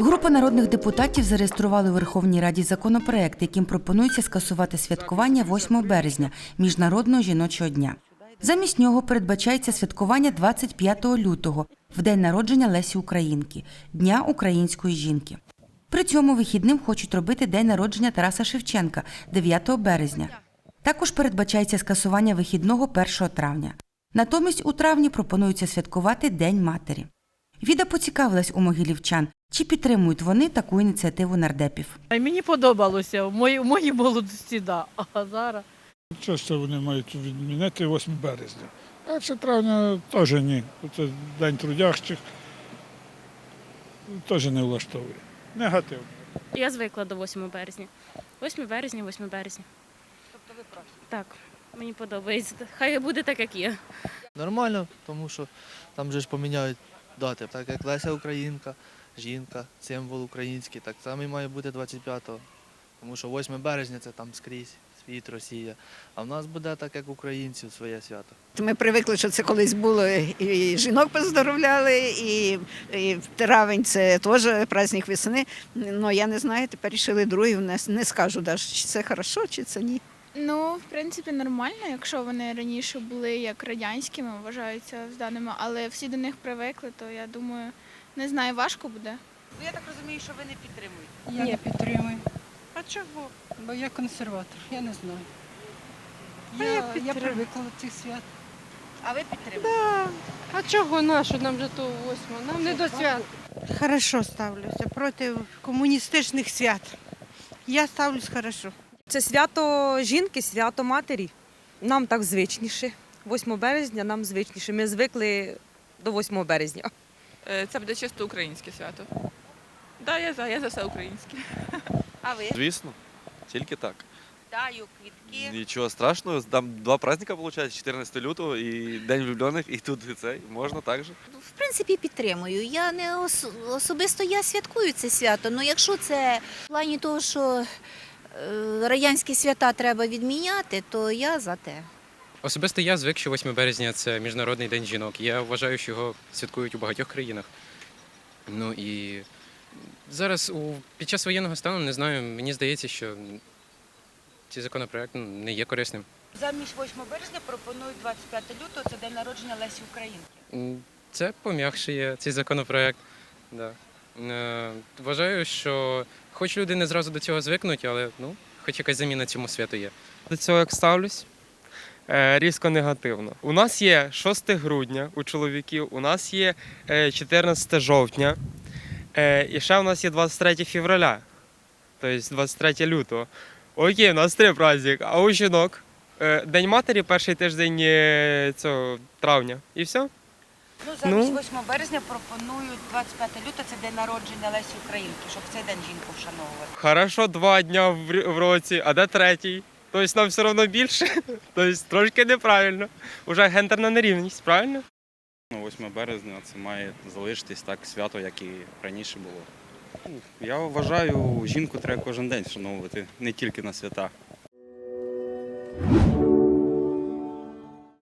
Група народних депутатів зареєстрували у Верховній Раді законопроект, яким пропонується скасувати святкування 8 березня Міжнародного жіночого дня. Замість нього передбачається святкування 25 лютого, в день народження Лесі Українки, Дня української жінки. При цьому вихідним хочуть робити день народження Тараса Шевченка 9 березня. Також передбачається скасування вихідного 1 травня. Натомість у травні пропонується святкувати День матері. Віда поцікавилась у могилівчан, чи підтримують вони таку ініціативу нардепів. А мені подобалося в моїй, в моїй молодості, да. а зараз. Що ж це вони мають відмінити 8 березня? 1 травня теж ні. Це День трудящих. Теж не влаштовує. Негативно. Я звикла до 8 березня. 8 березня, 8 березня. Тобто ви проти? Так, мені подобається. Хай буде так, як є. Нормально, тому що там же ж поміняють дати. Так як Леся Українка, жінка, символ український, так само і має бути 25-го. Тому що 8 березня це там скрізь, світ, Росія. А в нас буде так, як українців, своє свято. Ми привикли, що це колись було і жінок поздоровляли, і, і травень це теж праздник весни. Ну я не знаю, тепер рішили другий внес. Не скажу навіть, чи це хорошо, чи це ні. Ну, в принципі, нормально, якщо вони раніше були як радянськими, вважаються зданими, але всі до них привикли, то я думаю, не знаю, важко буде. Ну, я так розумію, що ви не підтримуєте. Я не підтримую. А чого? Бо я консерватор, я не знаю. А Я, я я, підтримую. привикла до цих свят. А ви підтримуєте? А чого нашу нам же ту восьму? Нам не до свят. Хорошо ставлюся проти комуністичних свят. Я ставлюсь хорошо. Це свято жінки, свято матері. Нам так звичніше. 8 березня нам звичніше. Ми звикли до 8 березня. Е, Це буде чисто українське свято. Так, я за, я за все українське. А ви? Звісно, тільки так. Даю квітки. Нічого страшного, там два праздника виходить, 14 лютого і День влюблених, і тут і цей, можна так же. В принципі, підтримую. Я не ос- особисто я святкую це свято. Ну якщо це в плані того, що радянські свята треба відміняти, то я за те. Особисто я звик, що 8 березня це Міжнародний день жінок. Я вважаю, що його святкують у багатьох країнах. Ну і зараз у, під час воєнного стану не знаю, мені здається, що цей законопроект ну, не є корисним. Замість 8 березня пропонують 25 лютого, це день народження Лесі Українки. Це пом'якшує цей законопроект. Да. Е, Вважаю, що хоч люди не зразу до цього звикнуть, але ну, хоч якась заміна цьому святу є. До цього як ставлюсь е, різко негативно. У нас є 6 грудня у чоловіків, у нас є е, 14 жовтня, е, і ще у нас є 23 февраля, тобто 23 лютого. Окей, у нас три праздники, а у жінок День матері перший тиждень цього травня. І все. Ну, замість Ну. 8 березня пропонують 25 лютого, це день народження Лесі Українки, щоб цей день жінку вшановувати. Хорошо, два дня в в році, а де третій? Тобто нам все одно більше. Тобто трошки неправильно. Уже гендерна нерівність, правильно? 8 Ну, березня це має залишитись так свято, як і раніше було. Я вважаю, жінку треба кожен день вшановувати, не тільки на свята.